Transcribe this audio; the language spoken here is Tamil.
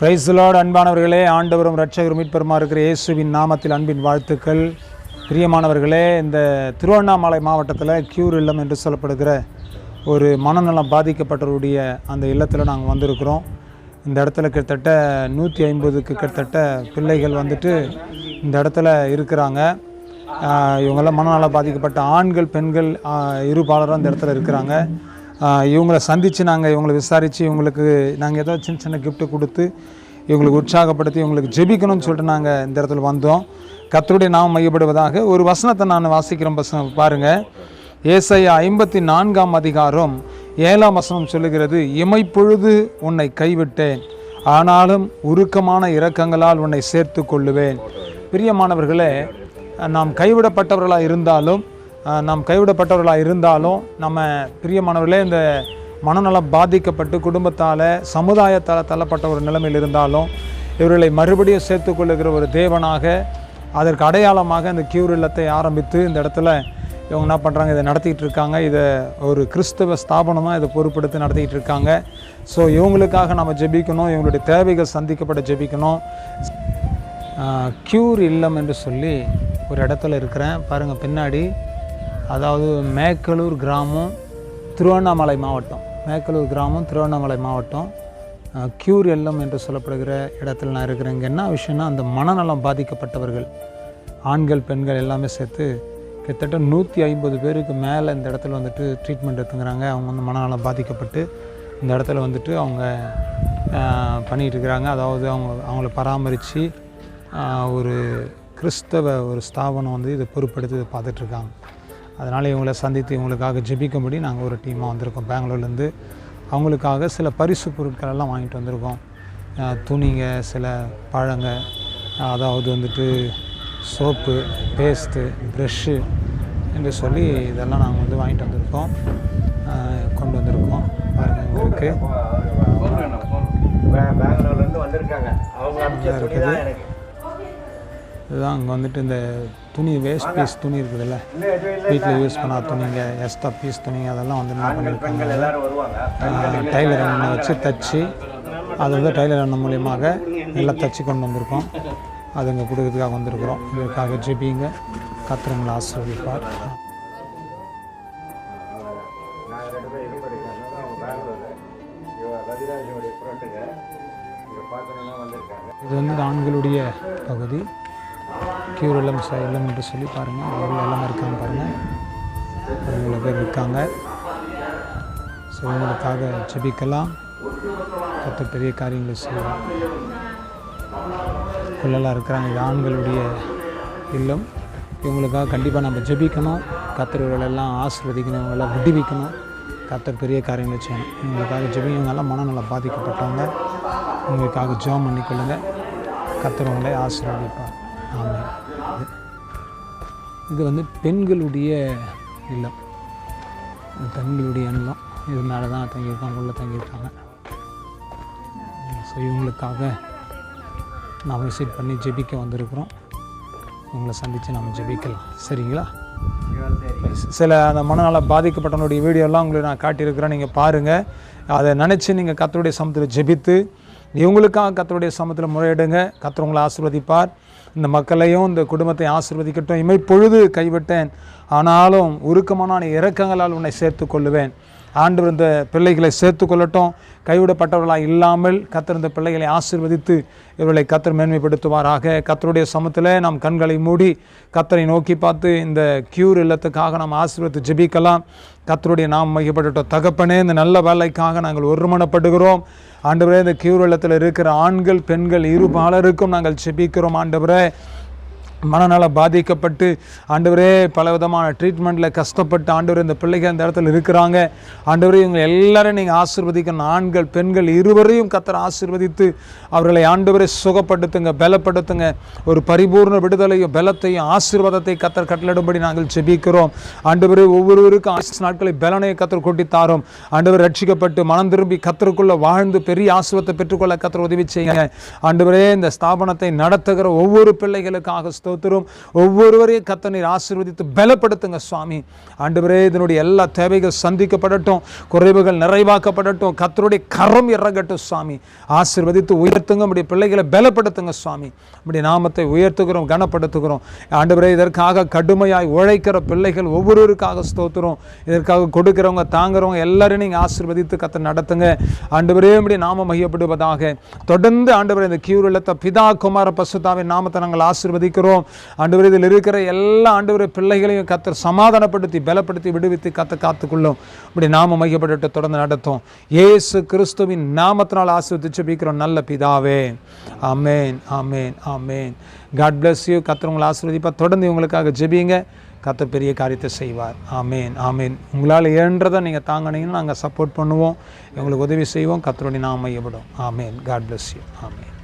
பிரைஸ்லாட் அன்பானவர்களே. ஆண்டவரும் ரட்சகரும் மீட்பெருமா இருக்கிற இயேசுவின் நாமத்தில் அன்பின் வாழ்த்துக்கள். பிரியமானவர்களே இந்த திருவண்ணாமலை மாவட்டத்தில் கியூர் இல்லம் என்று சொல்லப்படுகிற ஒரு மனநலம் பாதிக்கப்பட்டவருடைய அந்த இல்லத்தில் நாங்கள் வந்திருக்கிறோம். இந்த இடத்துல கிட்டத்தட்ட நூற்றி ஐம்பதுக்கு கிட்டத்தட்ட பிள்ளைகள் வந்துட்டு இந்த இடத்துல இருக்கிறாங்க. இவங்கெல்லாம் மனநலம் பாதிக்கப்பட்ட ஆண்கள் பெண்கள் இருபாலரும் இந்த இடத்துல இருக்கிறாங்க. இவங்களை சந்தித்து நாங்கள் இவங்களை விசாரித்து இவங்களுக்கு நாங்கள் ஏதோ சின்ன சின்ன கிஃப்ட்டு கொடுத்து இவங்களுக்கு உற்சாகப்படுத்தி இவங்களுக்கு ஜெபிக்கணும்னு சொல்லிட்டு நாங்கள் இந்த இடத்துல வந்தோம். கத்தருடைய நாம் மையப்படுவதாக ஒரு வசனத்தை நான் வாசிக்கிறேன் பசங்க பாருங்கள் ஏசையா ஐம்பத்தி நான்காம் அதிகாரம் ஏழாம் வசனம் சொல்லுகிறது இமைப்பொழுது உன்னை கைவிட்டேன் ஆனாலும் உருக்கமான இரக்கங்களால் உன்னை சேர்த்து கொள்ளுவேன். பிரியமானவர்களே நாம் கைவிடப்பட்டவர்களாக இருந்தாலும் நாம் கைவிடப்பட்டவர்களாக இருந்தாலும் நம்ம பிரியமானவர்களே இந்த மனநலம் பாதிக்கப்பட்டு குடும்பத்தால் சமுதாயத்தால் தள்ளப்பட்ட ஒரு நிலைமையில் இருந்தாலும் இவர்களை மறுபடியும் சேர்த்துக்கொள்ளுகிற ஒரு தேவனாக அதற்கு அடையாளமாக இந்த கியூர் இல்லத்தை ஆரம்பித்து இந்த இடத்துல இவங்க என்ன பண்ணுறாங்க இதை நடத்திக்கிட்டு இருக்காங்க. இதை ஒரு கிறிஸ்தவ ஸ்தாபனமாக இதை பொறுப்படுத்தி நடத்திக்கிட்டு இருக்காங்க. ஸோ இவங்களுக்காக நம்ம ஜெபிக்கணும். இவங்களுடைய தேவைகள் சந்திக்கப்பட ஜெபிக்கணும். க்யூர் இல்லம் என்று சொல்லி ஒரு இடத்துல இருக்கிறேன். பாருங்கள் பின்னாடி. அதாவது மேக்கலூர் கிராமம் திருவண்ணாமலை மாவட்டம். மேக்கலூர் கிராமம் திருவண்ணாமலை மாவட்டம். க்யூர் எல்லம் என்று சொல்லப்படுகிற இடத்துல நான் இருக்கிறேன். இங்கே என்ன விஷயம்னா அந்த மனநலம் பாதிக்கப்பட்டவர்கள் ஆண்கள் பெண்கள் எல்லாமே சேர்த்து கிட்டத்தட்ட நூற்றி ஐம்பது பேருக்கு மேலே இந்த இடத்துல வந்துட்டு ட்ரீட்மெண்ட் எடுத்துக்கிறாங்க. அவங்க வந்து மனநலம் பாதிக்கப்பட்டு இந்த இடத்துல வந்துட்டு அவங்க பண்ணிகிட்ருக்கிறாங்க இருக்கிறாங்க. அதாவது அவங்க அவங்கள பராமரித்து ஒரு கிறிஸ்தவ ஒரு ஸ்தாபனம் வந்து இதை பொருட்படுத்தி இதை பார்த்துட்ருக்காங்க அதனால் இவங்களை சந்தித்து இவங்களுக்காக ஜெபிக்கும்படி நாங்கள் ஒரு டீமாக வந்திருக்கோம். பெங்களூர்லேருந்து அவங்களுக்காக சில பரிசு பொருட்கள் எல்லாம் வாங்கிட்டு வந்திருக்கோம். துணிங்க சில பழங்க அதாவது வந்துட்டு சோப்பு பேஸ்ட்டு ப்ரெஷ்ஷு என்று சொல்லி இதெல்லாம் நாங்கள் வந்து வாங்கிட்டு வந்திருக்கோம். கொண்டு வந்திருக்கோம். பாருங்கள் பெங்களூர்லேருந்து வந்திருக்காங்க. அவங்க எனக்கு. இதுதான் அங்கே வந்துட்டு இந்த துணி வேஸ்ட் பீஸ் துணி இருக்குதுல்ல. வீட்டில் யூஸ் பண்ணாத துணிங்க எக்ஸ்ட்ரா பீஸ் துணிங்க அதெல்லாம் வந்து என்ன பண்ணியிருக்காங்க டைலர் எண்ணெய் வச்சு தச்சு அது வந்து டைலர் எண்ணெய் மூலியமாக எல்லாம் தச்சு கொண்டு வந்திருக்கோம். அது இங்கே கொடுக்கறதுக்காக வந்திருக்கிறோம். இதுக்காக ஜெபிங்க. கத்திரங்களை ஆசிர்வதிப்பார். இது வந்து ஆண்களுடைய பகுதி. கியூர் இல்லம் இல்லம் என்று சொல்லி பாருங்கள் அவர்கள் எல்லாம் இருக்காங்க பாருங்கள் இவ்வளோ பேர் இருக்காங்க ஸோ இவங்களுக்காக ஜெபிக்கலாம். கத்த பெரிய காரியங்களை செய்யலாம் உள்ளெல்லாம் இருக்கிறாங்க. இது ஆண்களுடைய இல்லம். இவங்களுக்காக கண்டிப்பாக நம்ம ஜெபிக்கணும். கத்தர்களெல்லாம் ஆசிர்வதிக்கணும். இவங்களெல்லாம் விடுவிக்கணும். கத்தர் பெரிய காரியங்களை செய்யணும். இவங்களுக்காக ஜெபி இவங்கெல்லாம் மனநலம் பாதிக்கப்பட்டவங்க. உங்களுக்காக ஜெபம் பண்ணிக்கொள்ளுங்கள் கத்தர் உங்களை ஆசீர்வதிப்பார். இது வந்து பெண்களுடைய இல்லம். பெண்களுடைய இல்லம் இது மேலே தான் தங்கியிருக்காங்க உள்ளே தங்கியிருக்காங்க. ஸோ இவங்களுக்காக நாம் விசிட் பண்ணி ஜெபிக்க வந்திருக்கிறோம். உங்களை சந்தித்து நாம் ஜெபிக்கலாம். சரிங்களா? சில அந்த மனநல பாதிக்கப்பட்டவனுடைய வீடியோலாம் உங்களுக்கு நான் காட்டியிருக்கிறேன். நீங்கள் பாருங்கள் அதை நினச்சி நீங்கள் கத்தருடைய சமத்தில் ஜெபித்து இவங்களுக்காக கத்தருடைய சமத்தில் முறையிடுங்க. கத்தர் உங்களை ஆசிர்வதிப்பார். இந்த மக்களையும் இந்த குடும்பத்தை ஆசிர்வதிக்கட்டும். இமைப்பொழுது கைவிட்டேன். ஆனாலும் உருக்கமான இறக்கங்களால் உன்னை சேர்த்து கொள்ளுவேன். ஆண்டவர் இந்த பிள்ளைகளை சேர்த்து கொள்ளட்டும். கைவிடப்பட்டவர்களாக இல்லாமல் கத்தர் இந்த பிள்ளைகளை ஆசிர்வதித்து இவர்களை கத்தர் மேன்மைப்படுத்துவாராக. கத்தருடைய சமத்தில் நாம் கண்களை மூடி கத்தரை நோக்கி பார்த்து இந்த கியூர் இல்லத்துக்காக நாம் ஆசீர்வதித்து ஜெபிக்கலாம். கத்தருடைய நாம் மையப்பட்டுட்டோம் தகப்பனே இந்த நல்ல வேலைக்காக நாங்கள் ஒருமனப்படுகிறோம். ஆண்டவரே இந்த கியூர் இல்லத்தில் இருக்கிற ஆண்கள் பெண்கள் இருபாலருக்கும் நாங்கள் ஜெபிக்கிறோம். ஆண்டவரே மனநல பாதிக்கப்பட்டு ஆண்டவரே பல விதமான ட்ரீட்மெண்ட்டில் கஷ்டப்பட்டு ஆண்டவர் இந்த பிள்ளைகள் இந்த இடத்துல இருக்கிறாங்க. ஆண்டவரே இவங்க எல்லாரையும் நீங்கள் ஆசீர்வதிக்கணும் ஆண்கள் பெண்கள் இருவரையும் கத்தர் ஆசீர்வதித்து அவர்களை ஆண்டவரை சுகப்படுத்துங்க பலப்படுத்துங்க. ஒரு பரிபூர்ண விடுதலையும் பலத்தையும் ஆசீர்வாதத்தை கத்தர் கட்டளிடும்படி நாங்கள் ஜெபிக்கிறோம். ஆண்டவரே ஒவ்வொருவருக்கும் ஆசீஸ் நாட்களை பலனை கத்தர் கொட்டி தாரோம். ஆண்டவர் ரட்சிக்கப்பட்டு மனம் திரும்பி கத்தருக்குள்ளே வாழ்ந்து பெரிய ஆசீர்வாதத்தை பெற்றுக்கொள்ள கத்தர் உதவி செய்யுங்க. ஆண்டவரே இந்த ஸ்தாபனத்தை நடத்துகிற ஒவ்வொரு பிள்ளைகளுக்காக ஸ்தோத்திரம் ஒவ்வொருவரையும் கத்த நீர் ஆசீர்வதித்து பலப்படுத்துங்க சுவாமி. ஆண்டவரே இதனுடைய எல்லா தேவைகள் சந்திக்கப்படட்டும் குறைவுகள் நிறைவாக்கப்படட்டும் கத்தருடைய கரம் இறங்கட்டும் சுவாமி. ஆசீர்வதித்து உயர்த்துங்க நம்முடைய பிள்ளைகளை பலப்படுத்துங்க சுவாமி. நம்முடைய நாமத்தை உயர்த்துகிறோம் கனப்படுத்துகிறோம். ஆண்டவரே இதற்காக கடுமையாய் உழைக்கிற பிள்ளைகள் ஒவ்வொருவருக்காக ஸ்தோத்திரம். இதற்காக கொடுக்கிறவங்க தாங்குறவங்க எல்லாரையும் நீங்கள் ஆசீர்வதித்து கத்த நடத்துங்க. ஆண்டவரே நம்முடைய நாம மையப்படுவதாக தொடர்ந்து ஆண்டவரே இந்த கியூர் இல்லத்தை பிதா குமார பசுதாவின் நாமத்தை நாங்கள் ஆசீர்வதிக்கிறோம். ஆண்டவரே இதில் இருக்கிற எல்லா ஆண்டவர் பிள்ளைகளையும் கத்தர் சமாதானப்படுத்தி பலப்படுத்தி விடுவித்து கத்த காத்துக்கொள்ளும். இப்படி நாம மையப்பட்டு தொடர்ந்து நடத்தும். இயேசு கிறிஸ்துவின் நாமத்தினால் ஆசீர்வதிச்சு ஜெபிக்கிறோம் நல்ல பிதாவே. ஆமேன் ஆமேன் ஆமேன். காட் பிளஸ் யூ கத்தர் உங்களை ஆசீர்வதிப்பா தொடர்ந்து இவங்களுக்காக ஜெபிங்க கத்த பெரிய காரியத்தை செய்வார். ஆமேன் ஆமேன். உங்களால் ஏன்றதை நீங்கள் தாங்கினீங்கன்னா நாங்கள் சப்போர்ட் பண்ணுவோம். உங்களுக்கு உதவி செய்வோம். கத்தருடைய நாம் மையப்படும் ஆமேன். God bless you amen.